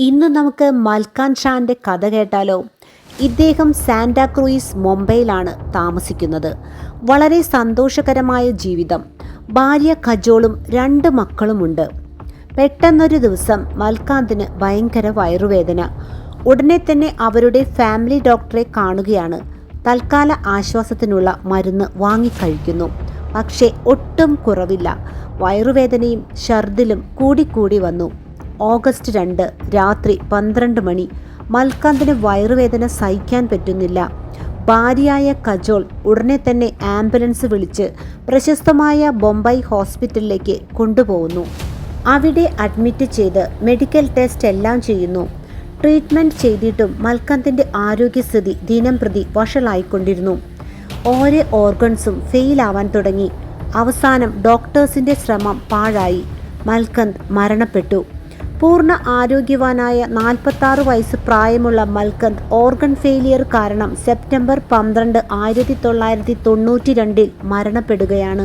ഇന്ന് നമുക്ക് മൽക്കാൻ ഷാന്റെ കഥ കേട്ടാലോ? ഇദ്ദേഹം സാന്റാക്രൂയിസ് മുംബൈയിലാണ് താമസിക്കുന്നത്. വളരെ സന്തോഷകരമായ ജീവിതം. ഭാര്യ ഖജോളും രണ്ട് മക്കളുമുണ്ട്. പെട്ടെന്നൊരു ദിവസം മൽക്കാന്തിന് ഭയങ്കര വയറുവേദന. ഉടനെ തന്നെ അവരുടെ ഫാമിലി ഡോക്ടറെ കാണുകയാണ്. തൽക്കാല ആശ്വാസത്തിനുള്ള മരുന്ന് വാങ്ങിക്കഴിക്കുന്നു. പക്ഷേ ഒട്ടും കുറവില്ല. വയറുവേദനയും ഛർദിലും കൂടിക്കൂടി വന്നു. ഓഗസ്റ്റ് രണ്ട് രാത്രി പന്ത്രണ്ട് മണി. മൽക്കാന്തിന് വയറുവേദന സഹിക്കാൻ പറ്റുന്നില്ല. ഭാര്യയായ കജോൾ ഉടനെ തന്നെ ആംബുലൻസ് വിളിച്ച് പ്രശസ്തമായ ബൊംബൈ ഹോസ്പിറ്റലിലേക്ക് കൊണ്ടുപോകുന്നു. അവിടെ അഡ്മിറ്റ് ചെയ്ത് മെഡിക്കൽ ടെസ്റ്റ് എല്ലാം ചെയ്യുന്നു. ട്രീറ്റ്മെന്റ് ചെയ്തിട്ടും മൽക്കാന്തിന്റെ ആരോഗ്യസ്ഥിതി ദിനം പ്രതി വഷളായിക്കൊണ്ടിരുന്നു. ഓരോ ഓർഗൻസും ഫെയിലാവാൻ തുടങ്ങി. അവസാനം ഡോക്ടേഴ്സിന്റെ ശ്രമം പാഴായി. മൽക്കന്ത് മരണപ്പെട്ടു. പൂർണ ആരോഗ്യവാനായ നാൽപ്പത്താറ് വയസ്സ് പ്രായമുള്ള മൽക്കന്ത് ഓർഗൻ ഫെയിലിയർ കാരണം സെപ്റ്റംബർ പന്ത്രണ്ട് ആയിരത്തി തൊള്ളായിരത്തി തൊണ്ണൂറ്റി രണ്ടിൽ മരണപ്പെടുകയാണ്.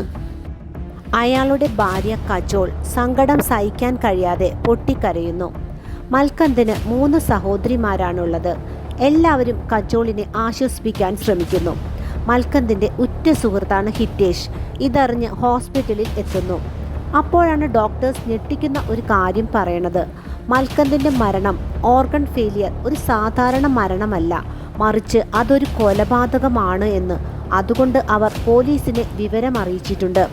അയാളുടെ ഭാര്യ കജോൾ സങ്കടം സഹിക്കാൻ കഴിയാതെ പൊട്ടിക്കരയുന്നു. മൽക്കന്തിന് മൂന്ന് സഹോദരിമാരാണുള്ളത്. എല്ലാവരും കജോളിനെ ആശ്വസിപ്പിക്കാൻ ശ്രമിക്കുന്നു. മൽക്കന്തിന്റെ ഉറ്റ സുഹൃത്താണ് ഹിറ്റേഷ് ഇതറിഞ്ഞ് ഹോസ്പിറ്റലിൽ എത്തുന്നു. അപ്പോഴാണ് ഡോക്ടേഴ്സ് ഞെട്ടിക്കുന്ന ഒരു കാര്യം പറയണത്. മൽക്കന്തിന്റെ മരണം ഓർഗൺ ഫെയിലിയർ ഒരു സാധാരണ മരണമല്ല. മറിച്ച് അതൊരു കൊലപാതകമാണ് എന്ന്. അതുകൊണ്ട് അവർ പോലീസിനെ വിവരം അറിയിച്ചിട്ടുണ്ട്.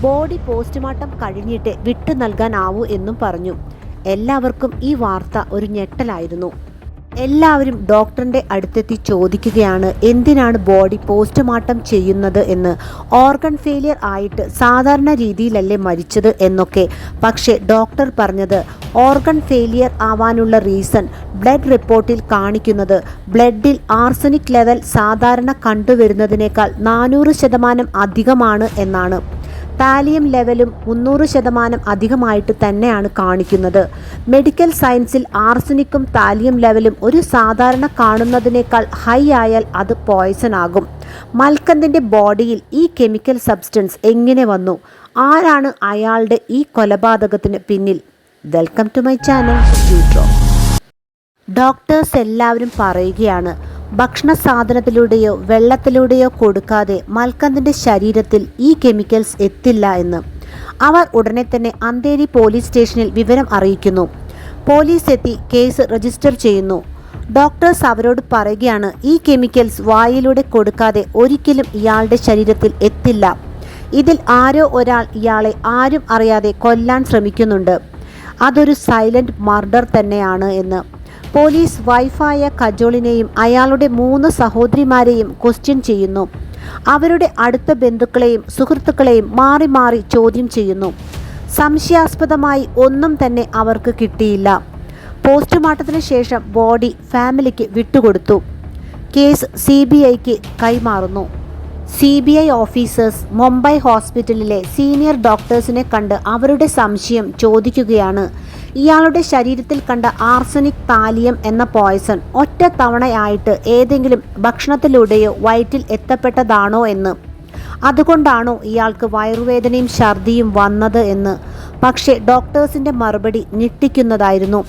ബോഡി പോസ്റ്റ്മോർട്ടം കഴിഞ്ഞിട്ട് വിട്ടു നൽകാനാവൂ എന്നും പറഞ്ഞു. എല്ലാവർക്കും ഈ വാർത്ത ഒരു ഞെട്ടലായിരുന്നു. എല്ലാവരും ഡോക്ടറിന്റെ അടുത്തെത്തി ചോദിക്കുകയാണ് എന്തിനാണ് ബോഡി പോസ്റ്റ്മോർട്ടം ചെയ്യുന്നത് എന്ന്. ഓർഗൺ ഫെയിലിയർ ആയിട്ട് സാധാരണ രീതിയിലല്ലേ മരിച്ചത് എന്നൊക്കെ. പക്ഷേ ഡോക്ടർ പറഞ്ഞത് ഓർഗൺ ഫെയിലിയർ ആവാനുള്ള റീസൺ ബ്ലഡ് റിപ്പോർട്ടിൽ കാണിക്കുന്നത്. ബ്ലഡിൽ ആർസനിക് ലെവൽ സാധാരണ കണ്ടുവരുന്നതിനേക്കാൾ നാനൂറ് ശതമാനം അധികമാണ് എന്നാണ്. താലിയം ലെവലും മുന്നൂറ് ശതമാനം അധികമായിട്ട് തന്നെയാണ് കാണിക്കുന്നത്. മെഡിക്കൽ സയൻസിൽ ആർസനിക്കും താലിയം ലെവലും ഒരു സാധാരണ കാണുന്നതിനേക്കാൾ ഹൈ ആയാൽ അത് പോയ്സൺ ആകും. മൽക്കന്തിന്റെ ബോഡിയിൽ ഈ കെമിക്കൽ സബ്സ്റ്റൻസ് എങ്ങനെ വന്നു? ആരാണ് അയാളുടെ ഈ കൊലപാതകത്തിന് പിന്നിൽ? Welcome to my channel. Doctors എല്ലാവരും പറയുകയാണ് ഭക്ഷണ സാധനത്തിലൂടെയോ വെള്ളത്തിലൂടെയോ കൊടുക്കാതെ മൽക്കന്തിന്റെ ശരീരത്തിൽ ഈ കെമിക്കൽസ് എത്തില്ല എന്ന്. അവർ ഉടനെ തന്നെ അന്തേരി പോലീസ് സ്റ്റേഷനിൽ വിവരം അറിയിക്കുന്നു. പോലീസ് എത്തി കേസ് രജിസ്റ്റർ ചെയ്യുന്നു. ഡോക്ടേഴ്സ് അവരോട് പറയുകയാണ് ഈ കെമിക്കൽസ് വായിലൂടെ കൊടുക്കാതെ ഒരിക്കലും ഇയാളുടെ ശരീരത്തിൽ എത്തില്ല. ഇതിൽ ആരോ ഒരാൾ ഇയാളെ ആരും അറിയാതെ കൊല്ലാൻ ശ്രമിക്കുന്നുണ്ട്. അതൊരു സൈലന്റ് മർഡർ തന്നെയാണ് എന്ന്. പോലീസ് വൈഫായ കജോളിനെയും അയാളുടെ മൂന്ന് സഹോദരിമാരെയും ക്വസ്റ്റ്യൻ ചെയ്യുന്നു. അവരുടെ അടുത്ത ബന്ധുക്കളെയും സുഹൃത്തുക്കളെയും മാറി മാറി ചോദ്യം ചെയ്യുന്നു. സംശയാസ്പദമായി ഒന്നും തന്നെ അവർക്ക് കിട്ടിയില്ല. പോസ്റ്റ്മോർട്ടത്തിന് ശേഷം ബോഡി ഫാമിലിക്ക് വിട്ടുകൊടുത്തു. കേസ് സി ബി ഐക്ക് കൈമാറുന്നു. C B I officers Mumbai ഹോസ്പിറ്റലിലെ സീനിയർ ഡോക്ടേഴ്സിനെ കണ്ട് അവരുടെ സംശയം ചോദിക്കുകയാണ് ഇയാളുടെ ശരീരത്തിൽ കണ്ട ആർസനിക് താലിയം എന്ന പോയ്സൺ ഒറ്റ തവണയായിട്ട് ഏതെങ്കിലും ഭക്ഷണത്തിലൂടെയോ വയറ്റിൽ എത്തപ്പെട്ടതാണോ എന്ന്. അതുകൊണ്ടാണോ ഇയാൾക്ക് വയറുവേദനയും ഛർദിയും വന്നത് എന്ന്. പക്ഷേ ഡോക്ടേഴ്സിന്റെ മറുപടി ഞെട്ടിക്കുന്നതായിരുന്നു.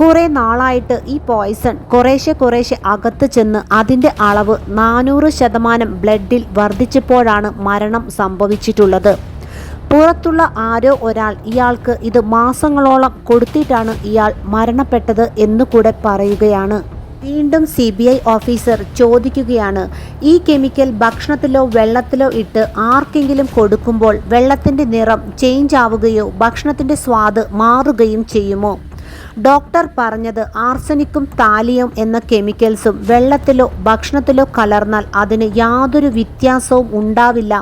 കുറേ നാളായിട്ട് ഈ പോയ്സൺ കുറേശ്ശെ കുറേശ്ശെ അകത്ത് ചെന്ന് അതിന്റെ അളവ് നാനൂറ് ശതമാനം ബ്ലഡിൽ വർദ്ധിച്ചപ്പോഴാണ് മരണം സംഭവിച്ചിട്ടുള്ളത്. പുറത്തുള്ള ആരോ ഒരാൾ ഇയാൾക്ക് ഇത് മാസങ്ങളോളം കൊടുത്തിട്ടാണ് ഇയാൾ മരണപ്പെട്ടത് എന്ന് കൂടെ പറയുകയാണ്. വീണ്ടും സി ബി ഐ ഓഫീസർ ചോദിക്കുകയാണ് ഈ കെമിക്കൽ ഭക്ഷണത്തിലോ വെള്ളത്തിലോ ഇട്ട് ആർക്കെങ്കിലും കൊടുക്കുമ്പോൾ വെള്ളത്തിന്റെ നിറം ചേഞ്ച് ആവുകയോ ഭക്ഷണത്തിന്റെ സ്വാദ് മാറുകയും ചെയ്യുമോ? ഡോക്ടർ പറഞ്ഞത് ആർസനിക്കും താലിയും എന്ന കെമിക്കൽസും വെള്ളത്തിലോ ഭക്ഷണത്തിലോ കലർന്നാൽ അതിന് യാതൊരു വ്യത്യാസവും ഉണ്ടാവില്ല.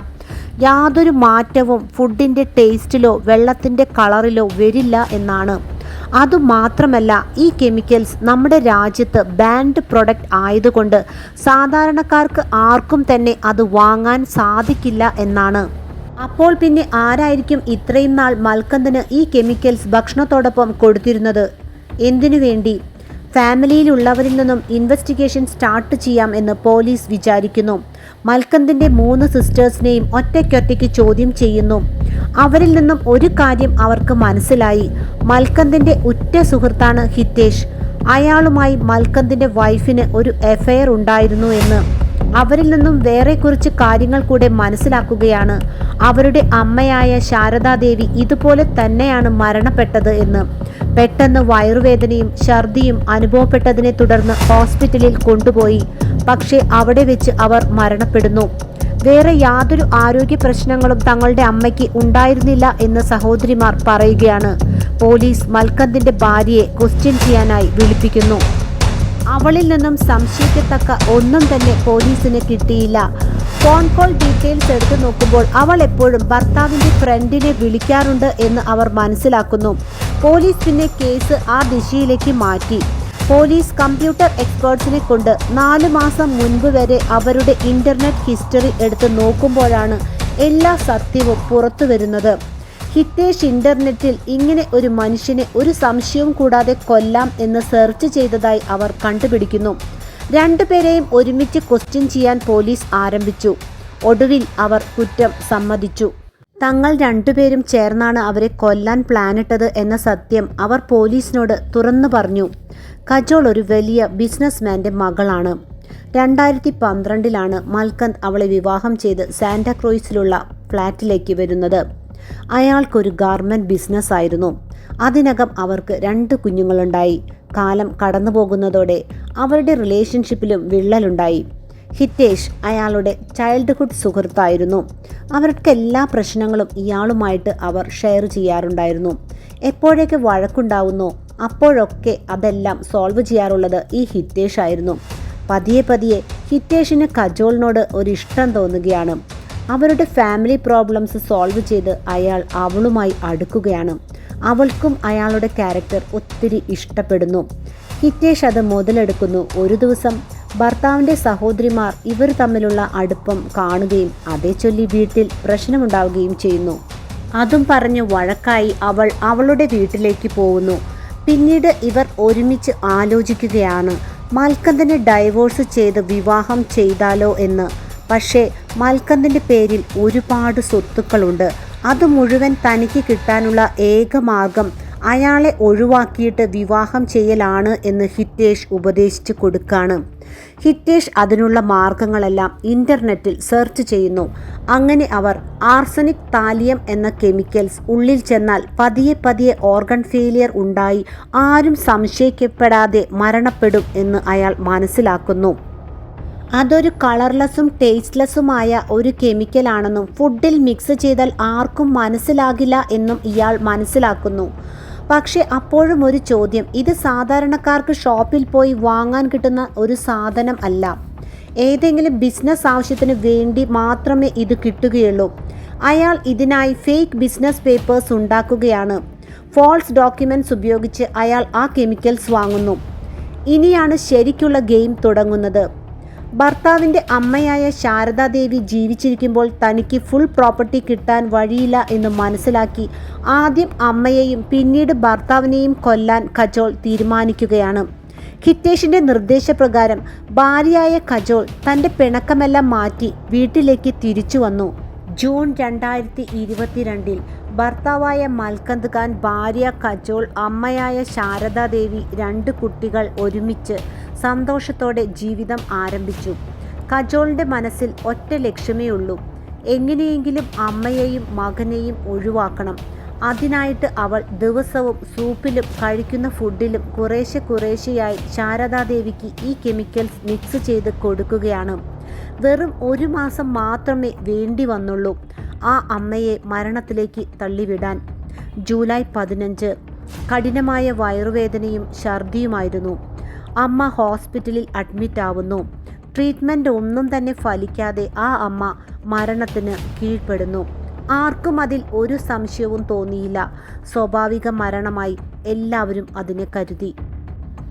യാതൊരു മാറ്റവും ഫുഡിന്റെ ടേസ്റ്റിലോ വെള്ളത്തിന്റെ കളറിലോ വരില്ല എന്നാണ്. അതുമാത്രമല്ല ഈ കെമിക്കൽസ് നമ്മുടെ രാജ്യത്ത് ബാൻഡ് പ്രൊഡക്റ്റ് ആയതുകൊണ്ട് സാധാരണക്കാർക്ക് ആർക്കും തന്നെ അത് വാങ്ങാൻ സാധിക്കില്ല എന്നാണ്. അപ്പോൾ പിന്നെ ആരായിരിക്കും ഇത്രയും നാൾ മൽക്കന്തിന് ഈ കെമിക്കൽസ് ഭക്ഷണത്തോടൊപ്പം കൊടുത്തിരുന്നത്? എന്തിനു വേണ്ടി? ഫാമിലിയിലുള്ളവരിൽ നിന്നും ഇൻവെസ്റ്റിഗേഷൻ സ്റ്റാർട്ട് ചെയ്യാം എന്ന് പോലീസ് വിചാരിക്കുന്നു. മൽക്കന്തിന്റെ മൂന്ന് സിസ്റ്റേഴ്സിനെയും ഒറ്റയ്ക്കൊറ്റയ്ക്ക് ചോദ്യം ചെയ്യുന്നു. അവരിൽ നിന്നും ഒരു കാര്യം അവർക്ക് മനസ്സിലായി. മൽക്കന്തിന്റെ ഉറ്റ സുഹൃത്താണ് ഹിതേഷ്. അയാളുമായി മൽക്കന്തിന്റെ വൈഫിന് ഒരു എഫയർ ഉണ്ടായിരുന്നു എന്ന്. അവരിൽ നിന്നും വേറെ കുറച്ച് കാര്യങ്ങൾ കൂടെ മനസ്സിലാക്കുകയാണ്. അവരുടെ അമ്മയായ ശാരദാദേവി ഇതുപോലെ തന്നെയാണ് മരണപ്പെട്ടത് എന്ന്. പെട്ടെന്ന് വയറുവേദനയും ഛർദിയും അനുഭവപ്പെട്ടതിനെ തുടർന്ന് ഹോസ്പിറ്റലിൽ കൊണ്ടുപോയി. പക്ഷേ അവിടെ വെച്ച് അവർ മരണപ്പെടുന്നു. വേറെ യാതൊരു ആരോഗ്യ പ്രശ്നങ്ങളും തങ്ങളുടെ അമ്മയ്ക്ക് ഉണ്ടായിരുന്നില്ല എന്ന് സഹോദരിമാർ പറയുകയാണ്. പോലീസ് മൽക്കന്തിന്റെ ഭാര്യയെ ക്വസ്റ്റ്യൻ ചെയ്യാനായി വിളിപ്പിക്കുന്നു. അവളിൽ നിന്നും സംശയിക്കത്തക്ക ഒന്നും തന്നെ പോലീസിന് കിട്ടിയില്ല. ഫോൺ കോൾ ഡീറ്റെയിൽസ് എടുത്തു നോക്കുമ്പോൾ അവൾ എപ്പോഴും ഭർത്താവിന്റെ ഫ്രണ്ടിനെ വിളിക്കാറുണ്ട് എന്ന് അവർ മനസ്സിലാക്കുന്നു. പോലീസ് പിന്നെ കേസ് ആ ദിശയിലേക്ക് മാറ്റി. പോലീസ് കമ്പ്യൂട്ടർ എക്സ്പേർട്സിനെ കൊണ്ട് നാല് മാസം മുൻപ് വരെ അവരുടെ ഇന്റർനെറ്റ് ഹിസ്റ്ററി എടുത്ത് നോക്കുമ്പോഴാണ് എല്ലാ സത്യവും പുറത്തു വരുന്നത്. ഹിതേഷ് ഇന്റർനെറ്റിൽ ഇങ്ങനെ ഒരു മനുഷ്യനെ ഒരു സംശയവും കൂടാതെ കൊല്ലാം എന്ന് സെർച്ച് ചെയ്തതായി അവർ കണ്ടുപിടിക്കുന്നു. രണ്ടുപേരെയും ഒരുമിച്ച് ക്വസ്റ്റ്യൻ ചെയ്യാൻ പോലീസ് ആരംഭിച്ചു. ഒടുവിൽ അവർ കുറ്റം സമ്മതിച്ചു. തങ്ങൾ രണ്ടുപേരും ചേർന്നാണ് അവരെ കൊല്ലാൻ പ്ലാനിട്ടത് എന്ന സത്യം അവർ പോലീസിനോട് തുറന്നു പറഞ്ഞു. കജോൾ ഒരു വലിയ ബിസിനസ്മാന്റെ മകളാണ്. രണ്ടായിരത്തി പന്ത്രണ്ടിലാണ് മൽക്കന്ത് അവളെ വിവാഹം ചെയ്ത് സാന്റാക്രോയ്സിലുള്ള ഫ്ലാറ്റിലേക്ക് വരുന്നത്. അയാൾക്കൊരു ഗാർമെന്റ് ബിസിനസ് ആയിരുന്നു. അതിനകം അവർക്ക് രണ്ട് കുഞ്ഞുങ്ങളുണ്ടായി. കാലം കടന്നു പോകുന്നതോടെ അവരുടെ റിലേഷൻഷിപ്പിലും വിള്ളലുണ്ടായി. ഹിറ്റേഷ് അയാളുടെ ചൈൽഡ്ഹുഡ് സുഹൃത്തായിരുന്നു. അവർക്ക് എല്ലാ പ്രശ്നങ്ങളും ഇയാളുമായിട്ട് അവർ ഷെയർ ചെയ്യാറുണ്ടായിരുന്നു. എപ്പോഴൊക്കെ വഴക്കുണ്ടാവുന്നോ അപ്പോഴൊക്കെ അതെല്ലാം സോൾവ് ചെയ്യാറുള്ളത് ഈ ഹിറ്റേഷ് ആയിരുന്നു. പതിയെ പതിയെ ഹിറ്റേഷിന് കജോളിനോട് ഒരു ഇഷ്ടം തോന്നുകയാണ്. അവരുടെ ഫാമിലി പ്രോബ്ലംസ് സോൾവ് ചെയ്ത് അയാൾ അവളുമായി അടുക്കുകയാണ്. അവൾക്കും അയാളുടെ ക്യാരക്ടർ ഒത്തിരി ഇഷ്ടപ്പെടുന്നു. ഹിറ്റേഷ് അത് മുതലെടുക്കുന്നു. ഒരു ദിവസം ഭർത്താവിന്റെ സഹോദരിമാർ ഇവർ തമ്മിലുള്ള അടുപ്പം കാണുകയും അതേ ചൊല്ലി വീട്ടിൽ പ്രശ്നമുണ്ടാവുകയും ചെയ്യുന്നു. അതും പറഞ്ഞ് വഴക്കായി അവൾ അവളുടെ വീട്ടിലേക്ക് പോകുന്നു. പിന്നീട് ഇവർ ഒരുമിച്ച് ആലോചിക്കുകയാണ് മൽക്കന്ദനെ ഡൈവോഴ്സ് ചെയ്ത് വിവാഹം ചെയ്താലോ എന്ന്. പക്ഷേ മൽക്കന്തിന്റെ പേരിൽ ഒരുപാട് സ്വത്തുക്കളുണ്ട്. അത് മുഴുവൻ തനിക്ക് കിട്ടാനുള്ള ഏക മാർഗം അയാളെ ഒഴിവാക്കിയിട്ട് വിവാഹം ചെയ്യലാണ് എന്ന് ഹിറ്റേഷ് ഉപദേശിച്ചു കൊടുക്കാണ്. ഹിറ്റേഷ് അതിനുള്ള മാർഗങ്ങളെല്ലാം ഇന്റർനെറ്റിൽ സെർച്ച് ചെയ്യുന്നു. അങ്ങനെ അവർ ആർസനിക് താലിയം എന്ന കെമിക്കൽസ് ഉള്ളിൽ ചെന്നാൽ പതിയെ പതിയെ ഓർഗൺ ഫെയിലിയർ ഉണ്ടായി ആരും സംശയിക്കപ്പെടാതെ മരണപ്പെടും എന്ന് അയാൾ മനസ്സിലാക്കുന്നു. അതൊരു കളർലെസ്സും ടേസ്റ്റ്ലെസ്സുമായ ഒരു കെമിക്കലാണെന്നും ഫുഡിൽ മിക്സ് ചെയ്താൽ ആർക്കും മനസ്സിലാകില്ല എന്നും ഇയാൾ മനസ്സിലാക്കുന്നു. പക്ഷേ അപ്പോഴും ഒരു ചോദ്യം. ഇത് സാധാരണക്കാർക്ക് ഷോപ്പിൽ പോയി വാങ്ങാൻ കിട്ടുന്ന ഒരു സാധനം അല്ല. ഏതെങ്കിലും ബിസിനസ് ആവശ്യത്തിന് വേണ്ടി മാത്രമേ ഇത് കിട്ടുകയുള്ളൂ. അയാൾ ഇതിനായി ഫേക്ക് ബിസിനസ് പേപ്പേഴ്സ് ഉണ്ടാക്കുകയാണ്. ഫോൾസ് ഡോക്യുമെന്റ്സ് ഉപയോഗിച്ച് അയാൾ ആ കെമിക്കൽസ് വാങ്ങുന്നു. ഇനിയാണ് ശരിക്കുള്ള ഗെയിം തുടങ്ങുന്നത്. ഭർത്താവിന്റെ അമ്മയായ ശാരദാദേവി ജീവിച്ചിരിക്കുമ്പോൾ തനിക്ക് ഫുൾ പ്രോപ്പർട്ടി കിട്ടാൻ വഴിയില്ല എന്ന് മനസ്സിലാക്കി ആദ്യം അമ്മയെയും പിന്നീട് ഭർത്താവിനെയും കൊല്ലാൻ കജോൾ തീരുമാനിക്കുകയാണ്. ഹിറ്റേഷിന്റെ നിർദ്ദേശപ്രകാരം ഭാര്യയായ കജോൾ തന്റെ പിണക്കമെല്ലാം മാറ്റി വീട്ടിലേക്ക് തിരിച്ചു വന്നു. ജൂൺ രണ്ടായിരത്തി ഇരുപത്തിരണ്ടിൽ ഭർത്താവായ മൽക്കന്ത് ഖാൻ ഭാര്യ കജോൾ അമ്മയായ ശാരദാദേവി രണ്ട് കുട്ടികൾ ഒരുമിച്ച് സന്തോഷത്തോടെ ജീവിതം ആരംഭിച്ചു. കജോളിന്റെ മനസ്സിൽ ഒറ്റ ലക്ഷ്യമേ ഉള്ളൂ എങ്ങനെയെങ്കിലും അമ്മയെയും മകനെയും ഒഴിവാക്കണം. അതിനായിട്ട് അവൾ ദിവസവും സൂപ്പിലും കഴിക്കുന്ന ഫുഡിലും കുറേശ്ശെ കുറേശ്ശെയായി ശാരദാദേവിക്ക് ഈ കെമിക്കൽസ് മിക്സ് ചെയ്ത് കൊടുക്കുകയാണ്. വെറും ഒരു മാസം മാത്രമേ വേണ്ടി വന്നുള്ളൂ ആ അമ്മയെ മരണത്തിലേക്ക് തള്ളിവിടാൻ. ജൂലൈ പതിനഞ്ച്. കഠിനമായ വയറുവേദനയും ഛർദിയുമായിരുന്നു. അമ്മ ഹോസ്പിറ്റലിൽ അഡ്മിറ്റ് ആവുന്നു. ട്രീറ്റ്മെന്റ് ഒന്നും തന്നെ ഫലിക്കാതെ ആ അമ്മ മരണത്തിന് കീഴ്പ്പെടുന്നു. ആർക്കും അതിൽ ഒരു സംശയവും തോന്നിയില്ല. സ്വാഭാവിക മരണമായി എല്ലാവരും അതിനെ കരുതി.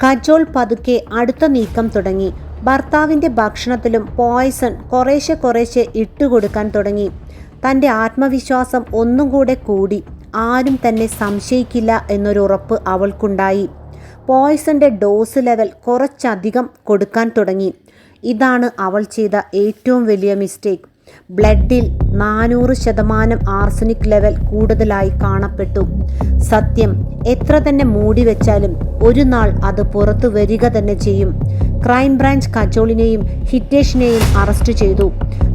കജോൾ പതുക്കെ അടുത്ത നീക്കം തുടങ്ങി. ഭർത്താവിന്റെ ഭക്ഷണത്തിലും പോയ്സൺ കുറേശ്ശെ കുറേശ്ശെ ഇട്ടുകൊടുക്കാൻ തുടങ്ങി. തന്റെ ആത്മവിശ്വാസം ഒന്നും കൂടെ കൂടി ആരും തന്നെ സംശയിക്കില്ല എന്നൊരു ഉറപ്പ് അവൾക്കുണ്ടായി. പോയ്സന്റെ ഡോസ് ലെവൽ കുറച്ചധികം കൊടുക്കാൻ തുടങ്ങി. ഇതാണ് അവൾ ചെയ്ത ഏറ്റവും വലിയ മിസ്റ്റേക്ക്. ബ്ലഡിൽ നാനൂറ് ശതമാനം ആർസനിക് ലെവൽ കൂടുതലായി കാണപ്പെട്ടു. സത്യം എത്ര തന്നെ മൂടി വെച്ചാലും ഒരു നാൾ അത് പുറത്തു വരിക തന്നെ ചെയ്യും. ക്രൈംബ്രാഞ്ച് കജോളിനെയും ഹിറ്റേഷിനെയും അറസ്റ്റ് ചെയ്തു.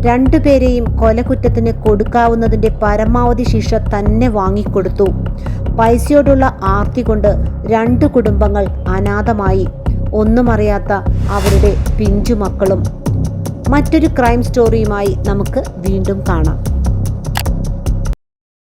രണ്ടുപേരെയും കൊലക്കുറ്റത്തിന് കൊടുക്കാവുന്നതിന്റെ പരമാവധി ശിക്ഷ തന്നെ വാങ്ങിക്കൊടുത്തു. പൈസയോടുള്ള ആർത്തി കൊണ്ട് രണ്ട് കുടുംബങ്ങൾ അനാഥമായി. ഒന്നും അറിയാത്ത അവരുടെ പിഞ്ചുമക്കളും മറ്റൊരു ക്രൈം സ്റ്റോറിയുമായി നമുക്ക് വീണ്ടും കാണാം.